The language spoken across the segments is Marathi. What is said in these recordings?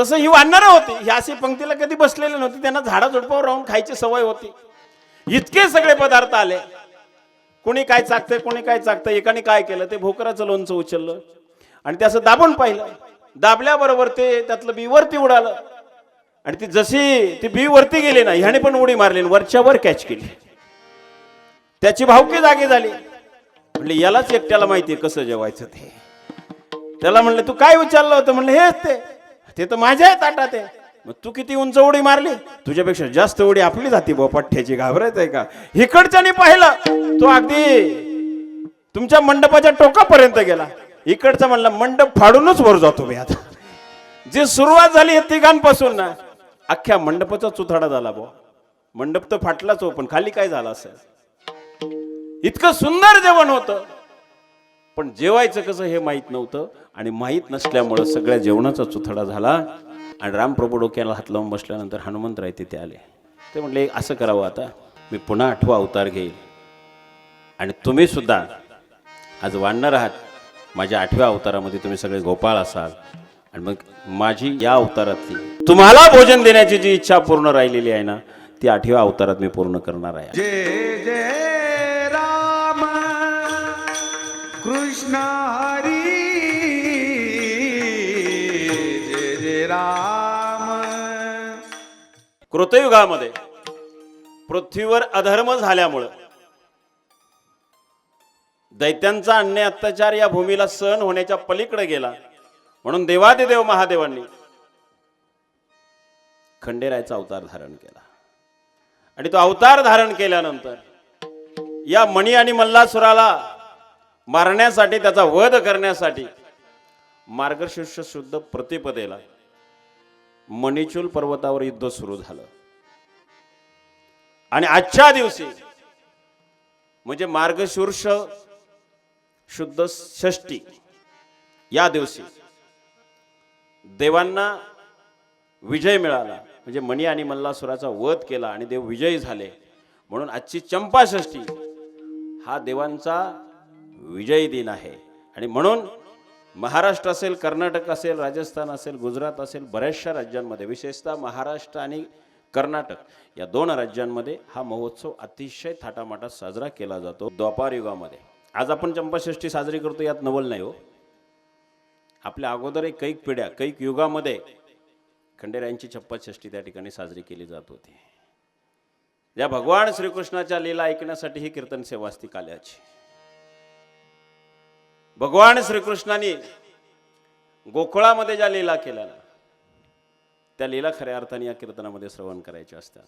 तसं ही वानरं होती. ही अशी पंक्तीला कधी बसलेली नव्हती. त्यांना झाडा झुडपावर राहून खायची सवय होती. इतके सगळे पदार्थ आले. कोणी काय चाकतंय कोणी काय चाकतंय एकाने काय केलं ते भोकराचं लोणचं उचललं. आणि ते असं दाबून पाहिलं. दाबल्याबरोबर ते त्यातलं बी वरती उडालं. आणि ती जशी ती बी वरती गेली ना ह्याने पण उडी मारली वरच्या वर कॅच केली. त्याची भावकी जागी झाली. म्हणले यालाच एकट्याला माहितीये कसं जेवायचं ते. त्याला म्हणलं तू काय विचारलं होतं? म्हणलं हेच ते. ते तर माझ्या ताटात आहे. मग तू किती उंच उडी मारली? तुझ्यापेक्षा जास्त उडी आपली जाती बुवा पठ्ठ्याची आहे का? इकडच्यानी पाहिलं तो अगदी तुमच्या मंडपाच्या टोकापर्यंत गेला. इकडचा म्हणला मंडप फाडूनच वर जातो मी आता. जी सुरुवात झाली तिघांपासून ना अख्ख्या मंडपाचा चुथाडा झाला बुवा. मंडप तर फाटलाच हो पण खाली काय झालं असेल? इतकं सुंदर जेवण होतं. पण जेवायचं कसं हे माहीत नव्हतं आणि माहीत नसल्यामुळं सगळ्या जेवणाचा चुथडा झाला आणि रामप्रभू डोक्याला हात लावून बसल्यानंतर हनुमंतराय तिथे आले. ते म्हटले असं करावं आता. मी पुन्हा आठवा अवतार घेईल. आणि तुम्ही सुद्धा आज वाढणार आहात. माझ्या आठव्या अवतारामध्ये तुम्ही सगळे गोपाळ असाल. आणि मग माझी या अवतारातली तुम्हाला भोजन देण्याची जी इच्छा पूर्ण राहिलेली आहे ना ती आठव्या अवतारात मी पूर्ण करणार आहे. कृष्ण हरी जय जय राम। कृतयुगामध्ये पृथ्वीवर अधर्म झाल्यामुळं दैत्यांचा अन्याय अत्याचार या भूमीला सहन होण्याच्या पलीकडे गेला. म्हणून देवादिदेव महादेवांनी खंडेरायचा अवतार धारण केला. आणि तो अवतार धारण केल्यानंतर या मणी आणि मल्लासुराला मारण्यासाठी त्याचा वध करण्यासाठी. मार्गशीर्ष शुद्ध प्रतिपदेला मणिचूल पर्वतावर युद्ध सुरू झालं. आणि आजच्या दिवशी म्हणजे मार्गशीर्ष शुद्ध षष्टी या दिवशी देवांना विजय मिळाला. म्हणजे मणी आणि मल्लासुराचा वध केला आणि देव विजयी झाले. म्हणून आजची चंपा षष्ठी हा देवांचा विजयी दिन आहे. आणि म्हणून महाराष्ट्र असेल कर्नाटक असेल राजस्थान असेल गुजरात असेल बऱ्याचशा राज्यांमध्ये विशेषतः महाराष्ट्र आणि कर्नाटक या दोन राज्यांमध्ये हा महोत्सव अतिशय थाटामाटात साजरा केला जातो द्वापार युगामध्ये. आज आपण चंपाषष्ठी साजरी करतो यात नवल नाही हो. आपल्या अगोदर एक कैक पिढ्या कैक युगामध्ये खंडेरायांची चंपाषष्ठी त्या ठिकाणी साजरी केली जात होती. या भगवान श्रीकृष्णाच्या लीला ऐकण्यासाठी ही कीर्तन सेवा असती काल्याची. भगवान श्रीकृष्णाने गोकुळामध्ये ज्या लीला केल्या ना त्या लीला खऱ्या अर्थाने या कीर्तनामध्ये श्रवण करायच्या असतात.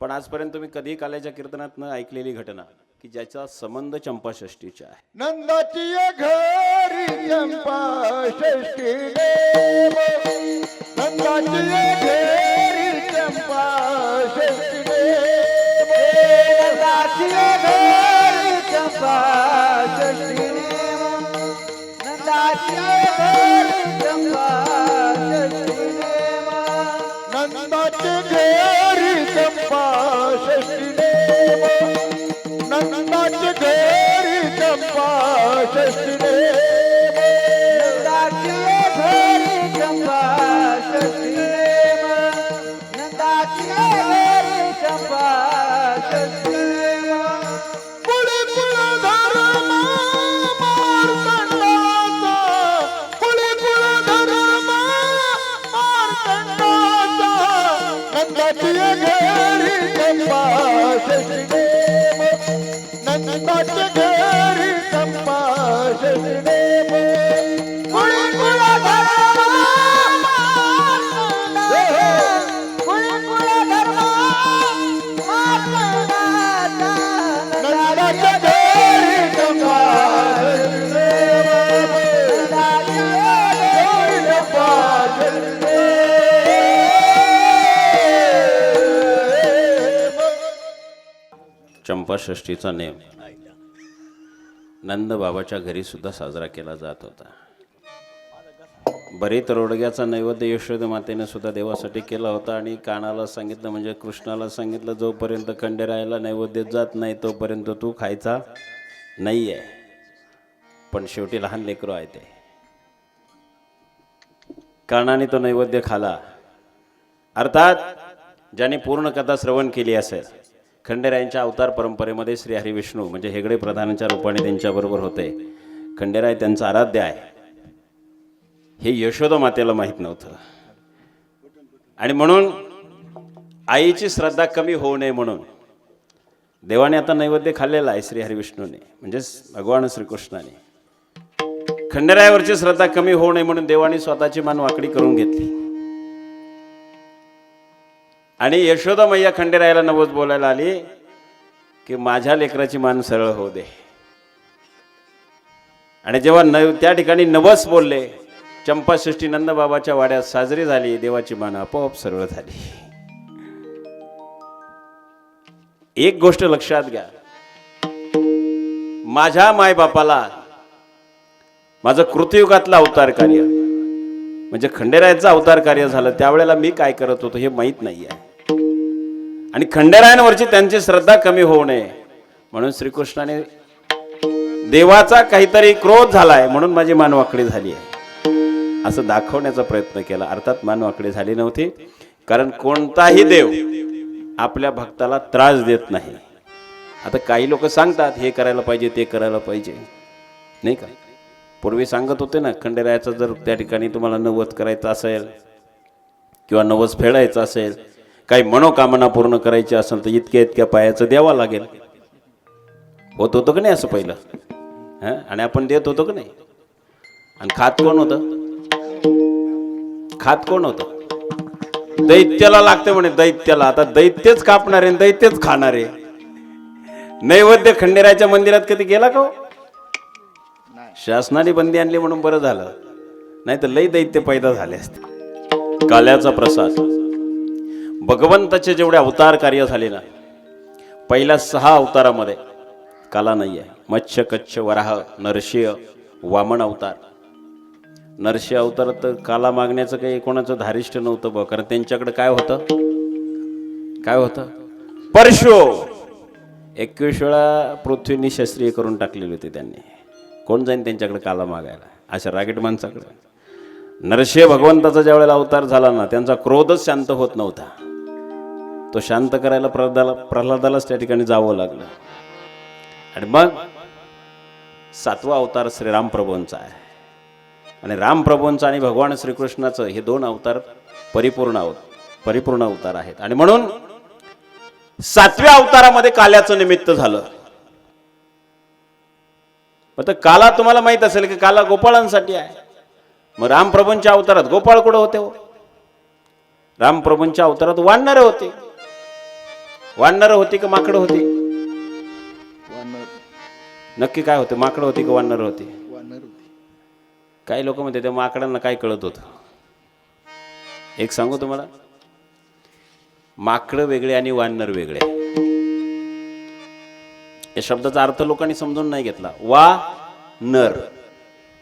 पण आजपर्यंत तुम्ही कधी काल्याच्या कीर्तनात न ऐकलेली घटना की ज्याचा संबंध चंपाषष्टीचा आहे? नंदाची घरी चंपाषष्टी देव नंदाची घरी चंपाषष्टी देव नंदाची घरी चंपाषष्टी नंदाची ये घरी चंपा चंपाषष्टीचा नेम. नंद बाबाच्या घरी सुद्धा साजरा केला जात होता. बरीत रोडग्याचा नैवेद्य यशोद मातेने सुद्धा देवासाठी केला होता आणि कानाला सांगितलं म्हणजे कृष्णाला सांगितलं जोपर्यंत खंडेरायाला नैवेद्य जात नाही तोपर्यंत तू खायचा नाही आहे पण शेवटी लहान लेकरं आहे ते. कानाने तो नैवेद्य खाला. अर्थात ज्याने पूर्ण कथा श्रवण केली असेल खंडेरायांच्या अवतार परंपरेमध्ये श्री हरिविष्णू म्हणजे हेगडे प्रधानांच्या रूपाने त्यांच्याबरोबर होते. खंडेराय त्यांचं आराध्य आहे. हे यशोदा मातेला माहीत नव्हतं. आणि म्हणून आईची श्रद्धा कमी होऊ नये म्हणून देवाने आता नैवेद्य खाल्लेला आहे श्री हरिविष्णूने म्हणजेच भगवान श्रीकृष्णाने. खंडेरायावरची श्रद्धा कमी होऊ नये म्हणून देवाने स्वतःची मान वाकडी करून घेतली. आणि यशोदा मैया खंडेरायाला नवस बोलायला आली की माझ्या लेकराची मान सरळ होऊ दे. आणि जेव्हा न त्या ठिकाणी नवस बोलले चंपाषष्ठी नंदबाबाच्या वाड्यात साजरी झाली देवाची मान आपोआप सरळ झाली. एक गोष्ट लक्षात घ्या. माझ्या मायबापाला माझं कृतयुगातलं अवतार कार्य म्हणजे खंडेरायाचं अवतार कार्य झालं त्यावेळेला मी काय करत होतो हे माहीत नाही आहे आणि खंडेरायांवरची त्यांची श्रद्धा कमी होऊ नये. म्हणून श्रीकृष्णाने देवाचा काहीतरी क्रोध झालाय म्हणून माझी मान वाकडी झाली आहे. असं दाखवण्याचा प्रयत्न केला. अर्थात मान वाकडी झाली नव्हती. कारण कोणताही देव आपल्या भक्ताला त्रास देत नाही. आता काही लोक सांगतात हे करायला पाहिजे ते करायला पाहिजे. नाही का? पूर्वी सांगत होते ना खंडेरायाचं जर त्या ठिकाणी तुम्हाला नवस करायचं असेल किंवा नवस फेडायचं असेल काही मनोकामना पूर्ण करायची असेल तर इतक्या इतक्या पायाचं द्यावं लागेल. होत होतं का नाही असं पहिलं? हां? आणि आपण देत होतो का नाही? आणि खात कोण होतं? खात कोण होतं? दैत्याला लागते म्हणे दैत्याला. आता दैत्यच कापणारे आहे दैत्यच खाणारे. नैवेद्य खंडेराच्या मंदिरात कधी गेला का हो? शासनाने बंदी आणली म्हणून बरं झालं. नाही तर लई दैत्य पैदा झाले असते. काल्याचा प्रसाद. भगवंताचे जेवढे अवतार कार्य झाले ना पहिल्या सहा अवतारामध्ये काला नाही आहे मत्स्य कच्छ वराह नरसिंह वामन अवतार. नरसिंह अवतारात तर काला मागण्याचं काही कोणाचं धारिष्ट नव्हतं बघ कारण त्यांच्याकडे काय होतं? काय होतं? परशु! एकवीस वेळा पृथ्वीनी शस्त्रीय करून टाकलेली होती त्यांनी. कोण जाईन त्यांच्याकडे काला मागायला? अशा रागेट माणसाकडे. नरसिंह भगवंताचा ज्या वेळेला अवतार झाला ना त्यांचा क्रोधच शांत होत नव्हता. तो शांत करायला प्रल्हादाला प्रल्हादालाच त्या ठिकाणी जावं लागलं. आणि मग सातवा अवतार श्री प्रभूंचा आहे. आणि रामप्रभूंचा आणि भगवान श्रीकृष्णाचं हे दोन अवतार परिपूर्ण अव परिपूर्ण अवतार आहेत. आणि म्हणून सातव्या अवतारामध्ये काल्याचं निमित्त झालं. मग तर काला तुम्हाला माहीत असेल की काला गोपाळांसाठी आहे. मग रामप्रभूंच्या अवतारात गोपाळ कुठं होते हो? रामप्रभूंच्या अवतारात वाढणारे होते. वाढणारं होती का माकडं होती? नक्की काय होते? माकडं होती का वाढणारं होती? काही लोक म्हणते त्या माकडांना काय कळत होतं? एक सांगू तुम्हाला? माकडं वेगळे आणि वानर वेगळे. या शब्दाचा अर्थ लोकांनी समजून नाही घेतला. वा नर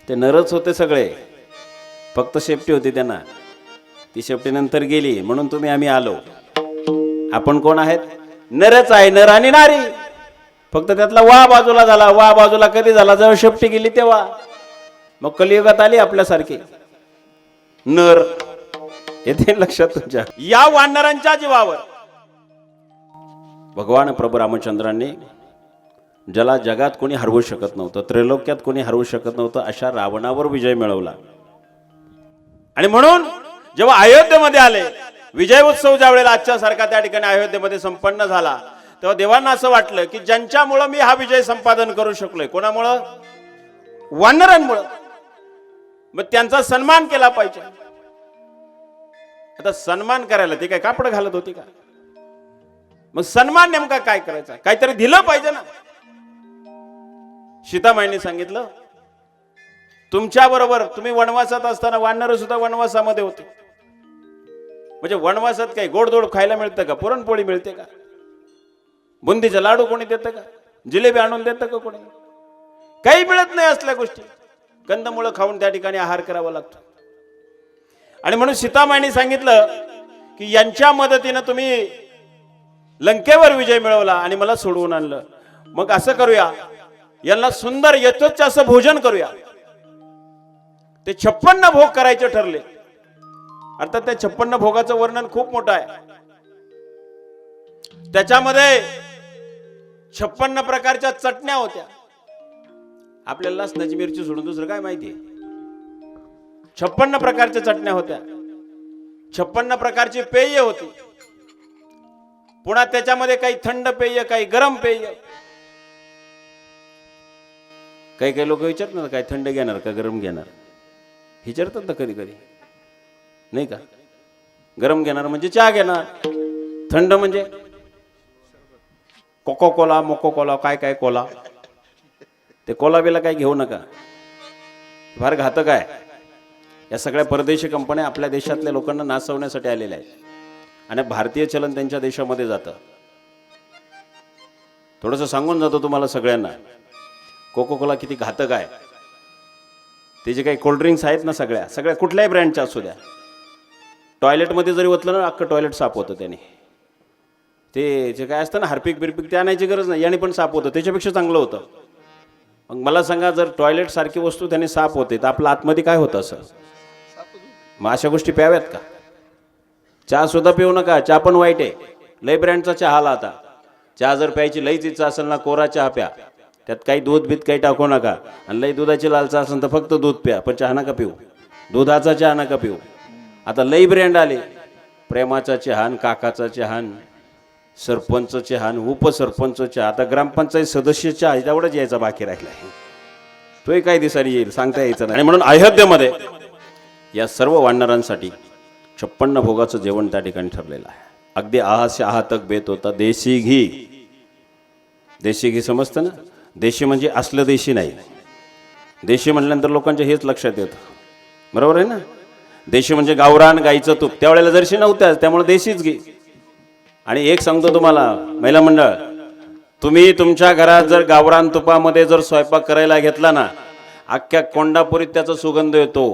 ते नरच होते सगळे. फक्त शेपटी होती त्यांना. ती शेपटी नंतर गेली म्हणून तुम्ही आम्ही आलो. आपण कोण आहेत? नरच आहे नर आणि नारी. फक्त त्यातला वा बाजूला झाला वा बाजूला कधी झाला? जेव्हा शेपटी गेली तेव्हा. मग कलियुगात आली आपल्यासारखी. नर. येथे लक्षात तुमच्या. या वानरांच्या जीवावर. भगवान प्रभू रामचंद्रांनी ज्याला जगात कोणी हरवू शकत नव्हतं त्रैलोक्यात कोणी हरवू शकत नव्हतं अशा रावणावर विजय मिळवला. आणि म्हणून जेव्हा अयोध्येमध्ये आले विजय उत्सव ज्या वेळेला आजच्या सारखा त्या ठिकाणी अयोध्येमध्ये संपन्न झाला तेव्हा देवांना असं वाटलं की ज्यांच्यामुळं मी हा विजय संपादन करू शकलोय कोणामुळं? वानरांमुळं. मग त्यांचा सन्मान केला पाहिजे. आता सन्मान करायला ते काय कापड घालत होती का? मग सन्मान नेमका काय करायचा? काहीतरी दिलं पाहिजे ना. सीतामाईंनी सांगितलं तुमच्या बरोबर तुम्ही वनवासात असताना वानर सुद्धा वनवासामध्ये होते. म्हणजे वनवासात काही गोडधोड खायला मिळतं का? पुरणपोळी मिळते का? बुंदीचे लाडू कोणी देतं का? जिलेबी आणून देतं का कोणी? काही मिळत नाही असल्या गोष्टी. कंदमुळं खाऊन त्या ठिकाणी आहार करावा लागतो. आणि म्हणून सीतामाईने सांगितलं की यांच्या मदतीनं तुम्ही लंकेवर विजय मिळवला आणि मला सोडवून आणलं. मग असं करूया. यांना सुंदर यथोच्च असं भोजन करूया. ते छप्पन्न भोग करायचे ठरले. अर्थात त्या छप्पन्न भोगाचं वर्णन खूप मोठं आहे. त्याच्यामध्ये छप्पन्न प्रकारच्या चटण्या होत्या. आपल्याला लसणाची मिरची सोडून दुसरं काय माहिती छप्पन्न प्रकारच्या चटण्या होत्या. छप्पन्न प्रकारची पेय होती. पुन्हा त्याच्यामध्ये काही थंड पेय काही गरम पेय. काही काही लोक विचारतात ना थंड घेणार का गरम घेणार? विचारतात ना कधी कधी नाही का? गरम घेणार म्हणजे चहा घेणार. थंड म्हणजे? कोको कोला मोको कोला काय काय कोला ते कोला बिला काय घेऊ नका. फार घातक आहे. या सगळ्या परदेशी कंपन्या आपल्या देशातल्या लोकांना नाचवण्यासाठी आलेल्या आहेत. आणि भारतीय चलन त्यांच्या देशामध्ये जातं. थोडंसं सांगून जातो तुम्हाला सगळ्यांना. कोको कोला किती घातक आहे. ते जे काही कोल्ड्रिंक्स आहेत ना सगळ्या सगळ्या कुठल्याही ब्रँडच्या असू द्या. टॉयलेटमध्ये जरी ओतलं ना अख्खं टॉयलेट साफ होतं त्याने. ते जे काय असतं ना हार्पिक बिरपिक ते आणायची गरज नाही. याने पण साफ होतं. त्याच्यापेक्षा चांगलं होतं. मग मला सांगा जर टॉयलेट सारखी वस्तू त्याने साफ होते तर आपलं आतमध्ये काय होतं असं? मग अशा गोष्टी प्याव्यात का? चहा सुद्धा पिऊ नका. चहा पण वाईट आहे. लय ब्रँडचा चहा आला आता. चहा जर प्यायची लईच इच्छा असेल ना कोरा चहा प्या. त्यात काही दूध बीत काही टाकू नका. आणि लई दुधाची लालचा असेल तर फक्त दूध प्या पण चहा नका पिऊ. दुधाचा चहा नका पिऊ. आता लई ब्रँड आले. प्रेमाचा चहान काकाचा चहान सरपंच चहान उपसरपंच चहा आता ग्रामपंचायत सदस्य चहा तेवढंच यायचा बाकी राहिला आहे. तोही काही दिवसांनी येईल सांगता यायचं नाही. आणि म्हणून अयोध्येमध्ये या सर्व वानरांसाठी छप्पन्न भोगाचं जेवण त्या ठिकाणी ठरलेलं आहे. अगदी आहास्य आहातक बेत होता देशी घी. देशी घी समजतं ना? देशी म्हणजे असलं देशी नाही. देशी म्हटल्यानंतर लोकांच्या हेच लक्षात येतं. बरोबर आहे ना? देशी म्हणजे गावरान गाईचं तूप. त्यावेळेला जर्शी नव्हत्याच त्यामुळे देशीच घे. आणि एक सांगतो तुम्हाला महिला मंडळ तुम्ही तुमच्या घरात जर गावरान तुपामध्ये जर स्वयंपाक करायला घेतला ना अख्ख्या कोंडापुरीत त्याचा सुगंध येतो.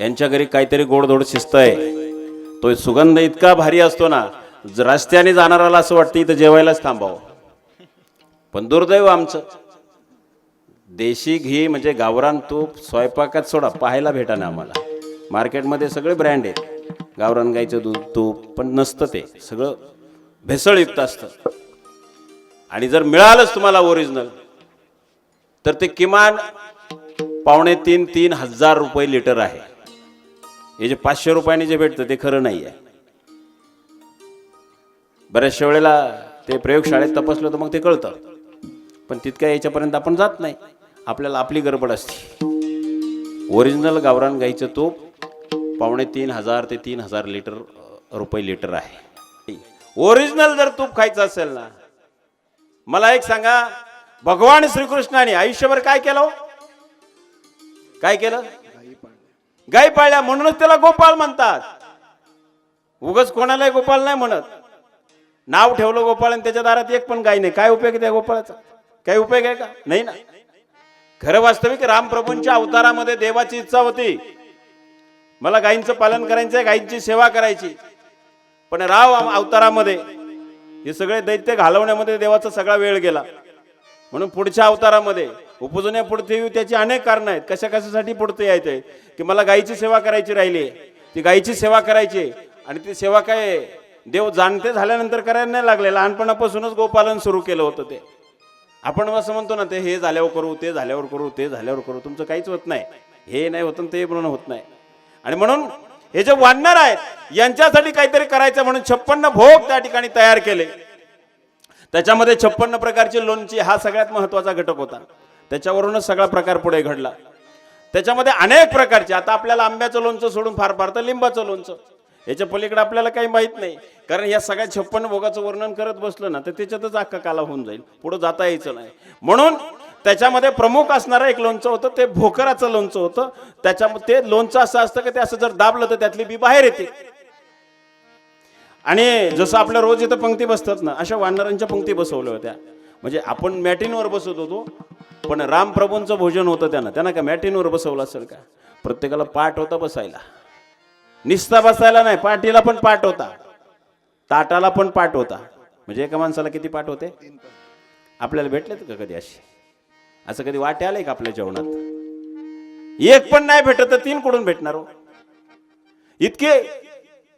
यांच्या घरी काहीतरी गोडधोड शिस्त आहे तो सुगंध इतका भारी असतो ना रस्त्याने जाणाराला असं वाटतं इथं जेवायलाच थांबावं. पण दुर्दैव आमचं. देशी घी म्हणजे गावरान तूप स्वयंपाकात सोडा पाहायला भेटा ना आम्हाला. मार्केटमध्ये सगळे ब्रँड आहेत. गावरान गाईचं दूध तूप पण नसतं ते. सगळं भेसळयुक्त असतं. आणि जर मिळालंच तुम्हाला ओरिजिनल तर ते किमान पावणे तीन तीन हजार रुपये लिटर आहे. हे जे पाचशे रुपयाने जे भेटतं ते खरं नाही आहे बऱ्याचशा वेळेला ते प्रयोगशाळेत तपासलं तर मग ते कळतं. पण तितक्या याच्यापर्यंत आपण जात नाही. आपल्याला आपली गडबड असते. ओरिजिनल गावरान गाईचं तूप पावणे तीन हजार ते तीन हजार लिटर रुपये लिटर आहे. ओरिजिनल जर तूप खायचं असेल ना मला एक सांगा भगवान श्रीकृष्णाने आयुष्यभर काय केलं हो? काय केलं? गाई पाळल्या म्हणूनच त्याला गोपाळ म्हणतात. उगच कोणालाही गोपाळ नाही म्हणत. नाव ठेवलं गोपाळ आणि त्याच्या दारात एक पण गाय नाही. काय उपयोग आहे त्या गोपाळाचा? काय उपयोग आहे का? नाही ना. खरं वास्तविक रामप्रभूंच्या अवतारामध्ये देवाची इच्छा होती. मला गायींचं पालन करायचं आहे गायींची सेवा करायची. पण राव अवतारामध्ये हे सगळे दैत्य घालवण्यामध्ये देवाचा सगळा वेळ गेला. म्हणून पुढच्या अवतारामध्ये उपजण्यापुढते त्याची अनेक कारणं आहेत. कशा कशासाठी पुढते यायचंय? की मला गायीची सेवा करायची राहिली ती गायीची सेवा करायची. आणि ती सेवा काय देव जाणते झाल्यानंतर करायला नाही लागले. लहानपणापासूनच गोपालन सुरू केलं होतं ते. आपण असं म्हणतो ना ते हे झाल्यावर करू ते झाल्यावर करू ते झाल्यावर करू. तुमचं काहीच होत नाही. हे नाही होत ते म्हणून होत नाही. आणि म्हणून हे जे वाढणार आहेत यांच्यासाठी काहीतरी करायचं म्हणून छप्पन्न भोग त्या ठिकाणी तयार केले. त्याच्यामध्ये छप्पन्न प्रकारची लोणची हा सगळ्यात महत्त्वाचा घटक होता. त्याच्यावरूनच सगळा प्रकार पुढे घडला. त्याच्यामध्ये अनेक प्रकारचे आता आपल्याला आंब्याचं लोणचं सोडून फार फार तर लिंबाचं लोणचं. याच्या पलीकडे आपल्याला काही माहीत नाही. कारण या सगळ्या छप्पन भोगाचं वर्णन करत बसलं ना तर त्याच्यातच अख्खा काला होऊन जाईल. पुढं जाता यायचं नाही. म्हणून त्याच्यामध्ये प्रमुख असणारं एक लोणचं होतं ते भोकराचं लोणचं होतं. त्याच्यामध्ये ते लोणचं असं असतं की ते असं जर दाबलं तर त्यातली बी बाहेर येते. आणि जसं आपल्या रोज इथं पंक्ती बसतात ना अशा वानरांच्या पंक्ती बसवल्या होत्या. म्हणजे आपण मॅटिनवर बसत होतो पण रामप्रभूंचं भोजन होतं त्यांना. त्यांना का मॅटिनवर बसवलं असेल का? प्रत्येकाला पाठ होता बसायला. निस्ता बसायला नाही पाठीला पण पाठ होता. ताटाला पण पाठ होता. म्हणजे एका माणसाला किती पाठ होते? आपल्याला भेटलेत का कधी अशी असं कधी वाटे आलंय का आपल्या जेवणात? एक पण नाही भेटत तर तीन कुठून भेटणार हो? इतके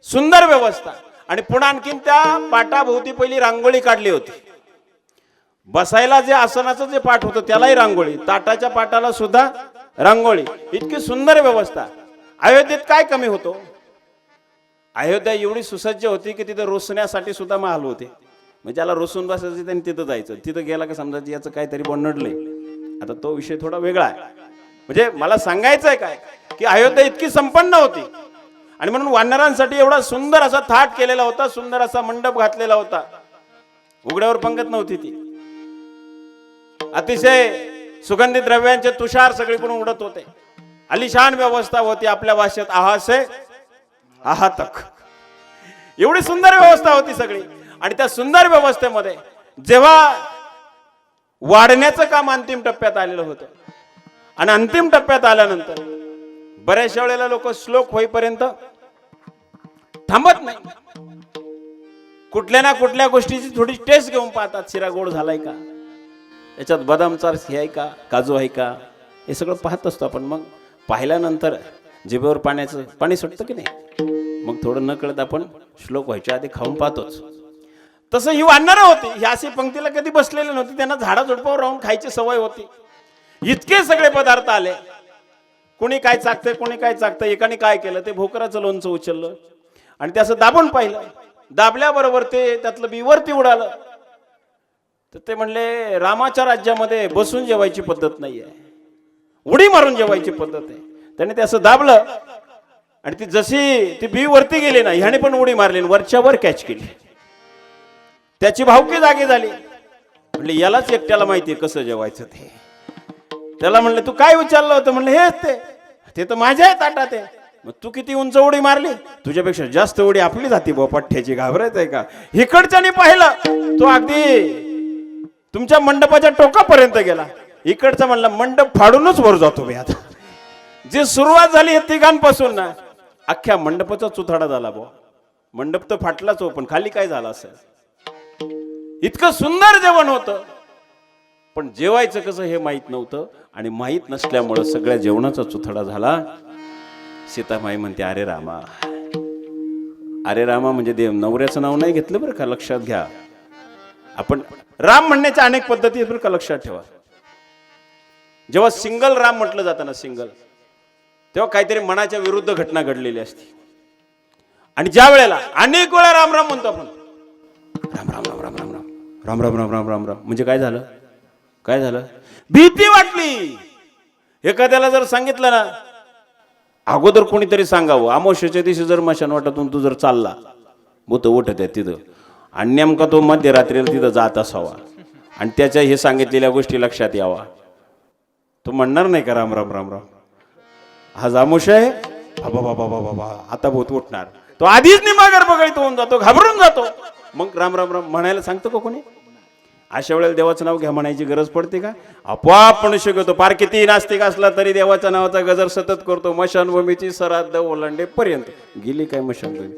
सुंदर व्यवस्था. आणि पुन्हा आणखीन त्या पाटाभोवती पहिली रांगोळी काढली होती. बसायला जे आसनाचं जे पाठ होतं त्यालाही रांगोळी. ताटाच्या पाटाला सुद्धा रांगोळी. इतकी सुंदर व्यवस्था. अयोध्येत काय कमी होतो? अयोध्या एवढी सुसज्ज होती की तिथं रोसण्यासाठी सुद्धा महाल होते. म्हणजे ज्याला रोसून बसायचं त्यांनी तिथं जायचं. तिथं गेला का समजायचं याचं काहीतरी बनडलंय आता तो विषय थोडा वेगळा आहे. म्हणजे मला सांगायचं आहे काय? की अयोध्या इतकी संपन्न होती. आणि म्हणून वानरांसाठी एवढा सुंदर असा थाट केलेला होता सुंदर असा मंडप घातलेला होता. उघड्यावर पंगत नव्हती ती. अतिशय सुगंधी द्रव्यांचे तुषार सगळीकडून उडत होते. अलिशान व्यवस्था होती आपल्या भाषेत आहासे आहातक. एवढी सुंदर व्यवस्था होती सगळी. आणि त्या सुंदर व्यवस्थेमध्ये जेव्हा वाढण्याचं काम अंतिम टप्प्यात आलेलं होतं आणि अंतिम टप्प्यात आल्यानंतर बऱ्याचशा वेळेला लोक श्लोक होईपर्यंत थांबत नाही. कुठल्या ना कुठल्या गोष्टीची थोडी टेस्ट घेऊन पाहतात शिरा गोड झालाय का? याच्यात बदामचा हे आहे का? काजू आहे का? हे सगळं पाहत असतो आपण. मग पाहिल्यानंतर जिभेवर पाण्याचं पाणी सुटतं की नाही? मग थोडं न कळत आपण श्लोक व्हायच्या आधी खाऊन पाहतोच. तसं ही वाढणारं होती. ही अशी पंक्तीला कधी बसलेली नव्हती. त्यांना झाडा झुडपावर राहून खायची सवय होती. इतके सगळे पदार्थ आले. कोणी काय चाकतंय कोणी काय चाकतंय एकाने काय केलं ते भोकराचं लोणचं उचललं. आणि ते असं दाबून पाहिलं. दाबल्याबरोबर ते त्यातलं बी वरती उडालं. तर ते म्हणले रामाच्या राज्यामध्ये बसून जेवायची पद्धत नाहीये. उडी मारून जेवायची पद्धत आहे. त्याने ते असं दाबलं. आणि ती जशी ती बी वरती गेली ना ह्याने पण उडी मारली आणि वरच्या वर कॅच केली. त्याची भावकी जागी झाली. म्हणले यालाच एकट्याला माहितीये कसं जेवायचं ते. त्याला म्हणलं तू काय विचारलं होतं? म्हणलं हेच ते. ते तर माझ्या आहे ताटात ते मग तू किती उंच उडी मारली? तुझ्यापेक्षा जास्त उडी आपली जाती बो पठ्ठ्याची घाबरायचं आहे का? इकडच्याने पाहिलं. तो अगदी तुमच्या मंडपाच्या टोकापर्यंत गेला. इकडचा म्हणला मंडप फाडूनच वर जातो मी आता. जी सुरुवात झाली या तिघांपासून ना अख्ख्या मंडपाचा चुथाडा झाला बुवा. मंडप तर फाटलाच हो पण खाली काय झालं असेल? इतकं सुंदर जेवण होतं. पण जेवायचं कसं हे माहीत नव्हतं आणि माहीत नसल्यामुळं सगळ्या जेवणाचा चुथडा झाला. सीतामाई म्हणते अरे रामा अरे रामा म्हणजे देव नवऱ्याचं नाव नाही घेतलं बरं का? लक्षात घ्या. आपण राम म्हणण्याच्या अनेक पद्धती बरं का? लक्षात ठेवा. जेव्हा सिंगल राम म्हटलं जातं ना सिंगल तेव्हा काहीतरी मनाच्या विरुद्ध घटना घडलेली असते आणि ज्या वेळेला अनेक वेळा राम राम म्हणतो आपण राम राम राम राम राम राम राम राम राम राम राम राम म्हणजे काय झालं काय झालं भीती वाटली एखाद्याला जर सांगितलं ना अगोदर कोणीतरी सांगावं अमावश्याच्या दिवशी जर मशान वाटातून तू जर चालला बोत उठत आहे तिथं आणि नेमका तो मध्यरात्रीला तिथं जात असावा आणि त्याच्या हे सांगितलेल्या गोष्टी लक्षात यावा तो म्हणणार नाही का राम राम राम राम हा आमुष आहे बाबा बाबा बाबा बाबा आता भूत उठणार. तो आधीच निमागर बघायत होऊन जातो घाबरून जातो. मग राम राम राम म्हणायला सांगतो का कोणी? अशा वेळेला देवाचं नाव घ्या म्हणायची गरज पडते का? आपोआप पण शिकवतो पार किती नास्तिक असला तरी देवाच्या नावाचा गजर सतत करतो. मशानभूमीची सराद्द ओलांडे पर्यंत गेली काय मशानभूमी?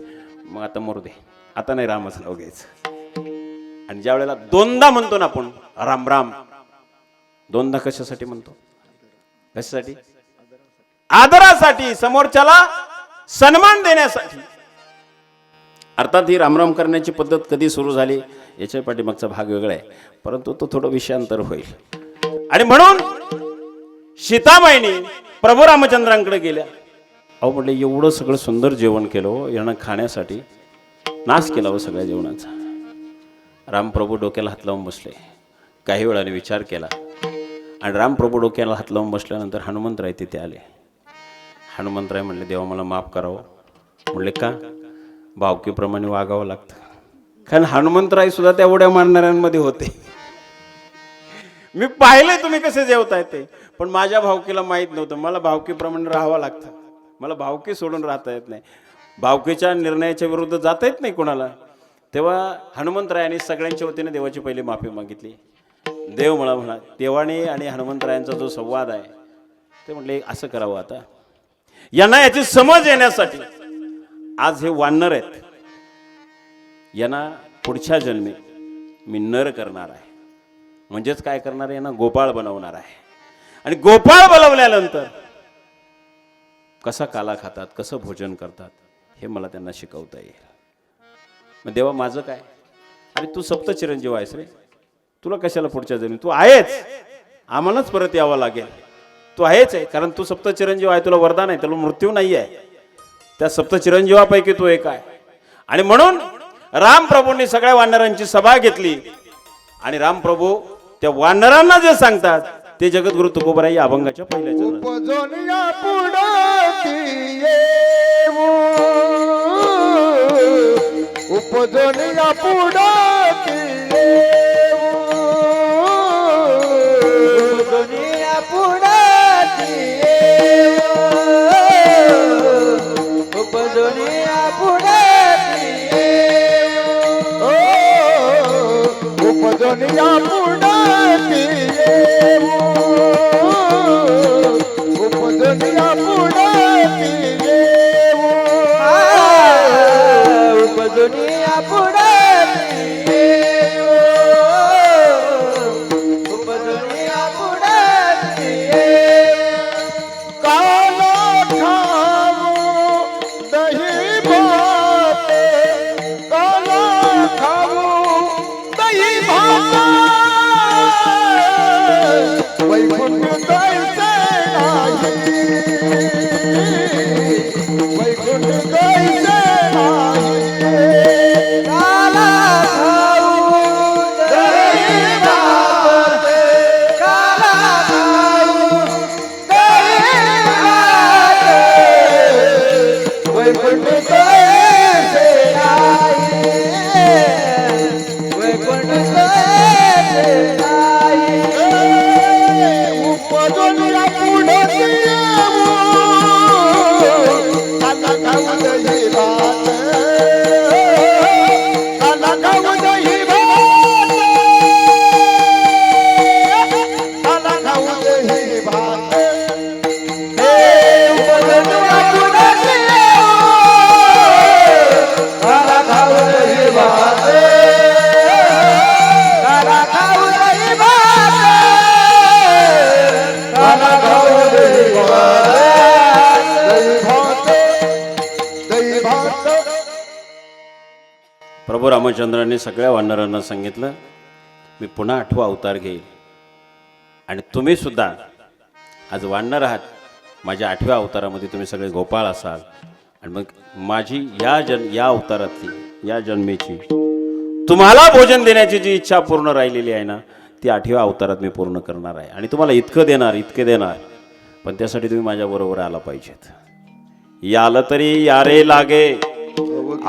मग आता मरू दे. आता नाही रामाचं नाव घ्यायचं. आणि ज्या वेळेला दोनदा म्हणतो ना आपण राम राम दोनदा कशासाठी म्हणतो? कशासाठी? आदरासाठी समोरच्याला सन्मान देण्यासाठी. अर्थात ही रामराम करण्याची पद्धत कधी सुरू झाली याच्या पाठीमागचा भाग वेगळा आहे. परंतु तो थोडं विषयांतर होईल. आणि म्हणून सीताबाईने प्रभू रामचंद्रांकडे गेल्या. अहो म्हटलं एवढं सगळं सुंदर जेवण केलं हो, यानं खाण्यासाठी. नाश केला हो सगळ्या जेवणाचा. रामप्रभू डोक्याला हात लावून बसले. काही वेळाने विचार केला. आणि रामप्रभू डोक्याला हात लावून बसल्यानंतर हनुमंतराय तिथे आले. हनुमंतराय म्हणले देवा मला माफ करावं. म्हणले का? भावकीप्रमाणे वागावं लागतं. कारण हनुमंतराय सुद्धा त्या उड्या मारणाऱ्यांमध्ये होते. मी पाहिलंय तुम्ही कसे जेवताय ते. पण माझ्या भावकीला माहीत नव्हतं. मला भावकीप्रमाणे राहावं लागतं. मला भावकी सोडून राहता येत नाही. भावकीच्या निर्णयाच्या विरुद्ध जाता येत नाही कोणाला. तेव्हा हनुमंतरायाने सगळ्यांच्या वतीने देवाची पहिली माफी मागितली. देव मला म्हणा देवाने आणि हनुमंतरायांचा जो संवाद आहे ते म्हटले असं करावं आता. यांना याची समज येण्यासाठी. आज हे वानर आहेत. यांना पुढच्या जन्मी मी नर करणार आहे. म्हणजेच काय करणार आहे? यांना गोपाळ बनवणार आहे. आणि गोपाळ बनवल्यानंतर कसा काला खातात कसं भोजन करतात हे मला त्यांना शिकवता येईल. मग देवा माझं काय? अरे तू सप्त चिरंजीव आहेस रे. तुला कशाला पुढच्या जणी तू आहेच आम्हालाच परत यावं लागेल. तू आहेच आहे कारण तू सप्त चिरंजीव आहे तुला वरदान आहे तुला मृत्यू नाही आहे त्या सप्त चिरंजीवापैकी तू एक आहे. आणि म्हणून रामप्रभूंनी सगळ्या वानरांची सभा घेतली. आणि रामप्रभू त्या वानरांना जे सांगतात ते जगद्गुरु तुकोबराई अभंगाच्या पहिल्या चरणात. उपजोनिया पुढे ni ya bu रामचंद्रांनी सगळ्या वानरांना सांगितलं मी पुन्हा आठवा अवतार घेईल. आणि तुम्ही सुद्धा आज वानर आहात माझ्या आठव्या अवतारामध्ये तुम्ही सगळे गोपाळ असाल. आणि मग माझी या जन या अवतारातली या जन्मेची तुम्हाला भोजन देण्याची जी इच्छा पूर्ण राहिलेली आहे ना ती आठव्या अवतारात मी पूर्ण करणार आहे. आणि तुम्हाला इतकं देणार इतके देणार पण त्यासाठी तुम्ही माझ्याबरोबर आला पाहिजेत. याल तरी यारे लागे.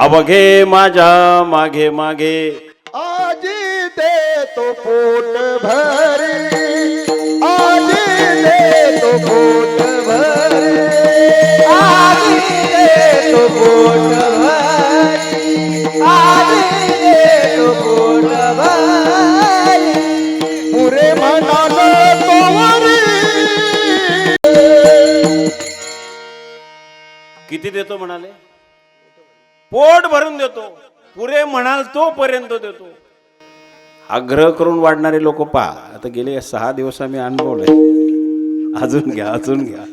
अवघे माझ्या मागे मागे. आजी दे तो पोट भरी. आजी दे तो पोट भरी. आजी दे तो पोट भरी. आजी दे तो पोट भरी. पुरे तोवरी. किती देतो म्हणाले? पोट भरून देतो. पुरे म्हणाल तोपर्यंत देतो. आग्रह करून वाढणारे लोक पहा. आता गेले सहा दिवस आम्ही अनुभवले अजून घ्या अजून घ्या.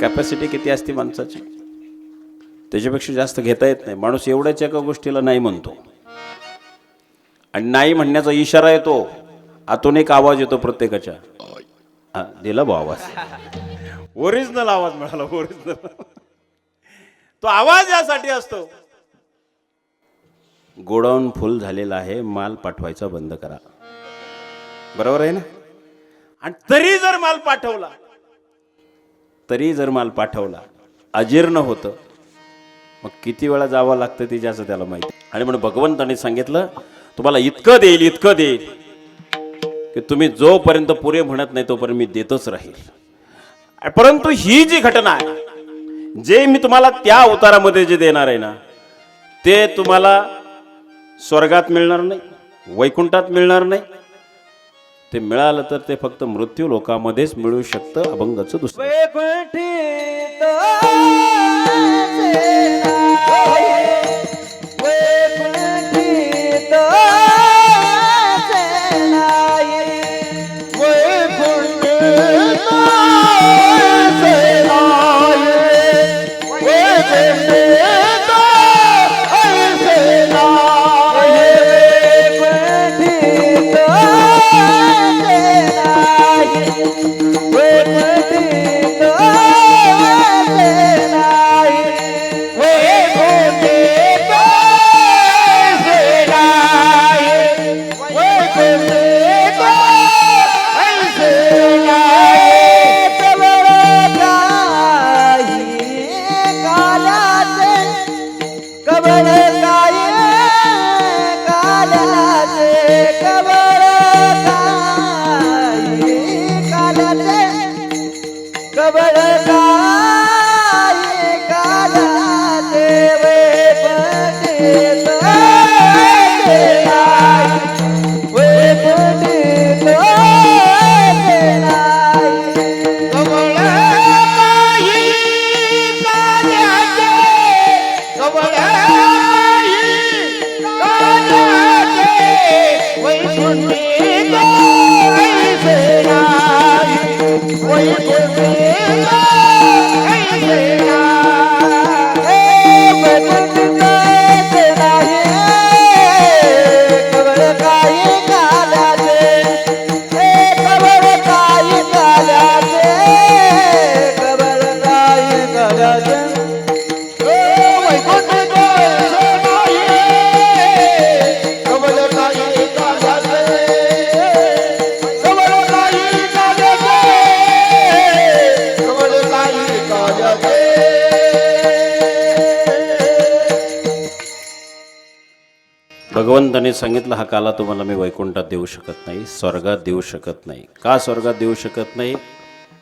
कॅपॅसिटी किती असते माणसाची? त्याच्यापेक्षा जास्त घेता येत नाही. माणूस एवढ्याच एका गोष्टीला नाही म्हणतो. आणि नाही म्हणण्याचा इशारा येतो. आतून एक आवाज येतो प्रत्येकाच्या. दिला भाऊ आवाज. ओरिजिनल आवाज मिळाला ओरिजिनल तो आवाज यासाठी असतो. गोडाऊन फुल झालेला आहे माल पाठवायचा बंद करा. बरोबर आहे ना? आणि तरी जर माल पाठवला. तरी जर माल पाठवला अजीर्ण होतं. मग किती वेळा जावं लागतं ते ज्याचं त्याला माहिती? आणि म्हणून भगवंताने सांगितलं तुम्हाला इतकं देईल इतकं देईल की तुम्ही जोपर्यंत पुरे म्हणत नाही तोपर्यंत मी देतच राहील. परंतु ही जी घटना आहे जे मी तुम्हाला त्या अवतारामध्ये जे देणार आहे ना ते तुम्हाला स्वर्गात मिळणार नाही वैकुंठात मिळणार नाही. ते मिळालं तर ते फक्त मृत्यू लोकांमध्येच मिळू शकतं अभंगाचं दुसरं. सांगितलं हा काला तुम्हाला मी वैकुंठात देऊ शकत नाही स्वर्गात देऊ शकत नाही. का स्वर्गात देऊ शकत नाही?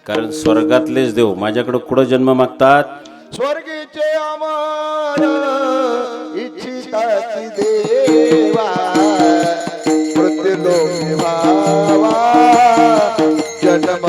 कारण स्वर्गातलेच देव माझ्याकडे कुठं जन्म मागतात? स्वर्गीचे अमर जन्म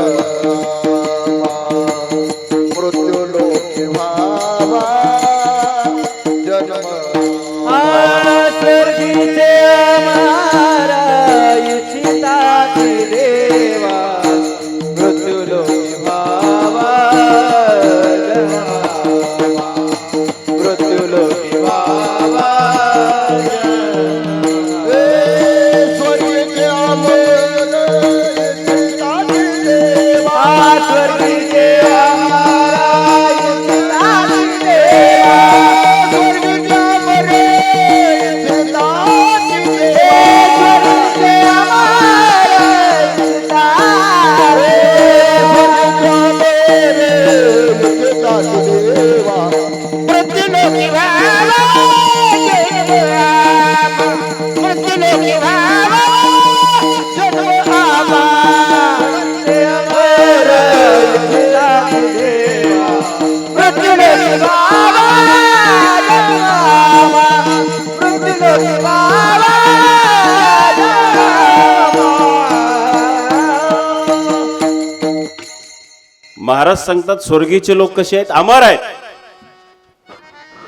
महाराज सांगतात स्वर्गीचे लोक कसे आहेत? अमर आहेत.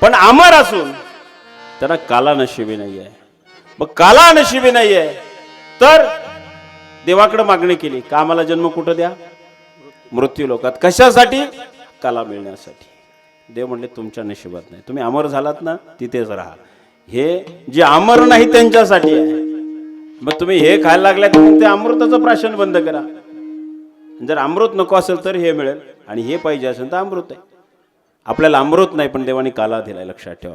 पण अमर असून त्यांना काला नशिबी नाही आहे. मग काला नशिबी नाही आहे. तर देवाकडे मागणी केली का आम्हाला जन्म कुठं द्या? मृत्यू लोकात. कशासाठी? काला मिळण्यासाठी. देव म्हणले तुमच्या नशिबात नाही. तुम्ही अमर झालात ना तिथेच राहा. हे जे अमर नाही त्यांच्यासाठी आहे मग तुम्ही हे खायला लागल्या तर ते अमृताचं प्राशन बंद करा. जर अमृत नको असेल तर हे मिळेल आणि हे पाहिजे असेल तर अमृत आहे. आपल्याला अमृत नाही पण देवाने काला दिलाय लक्षात ठेवा.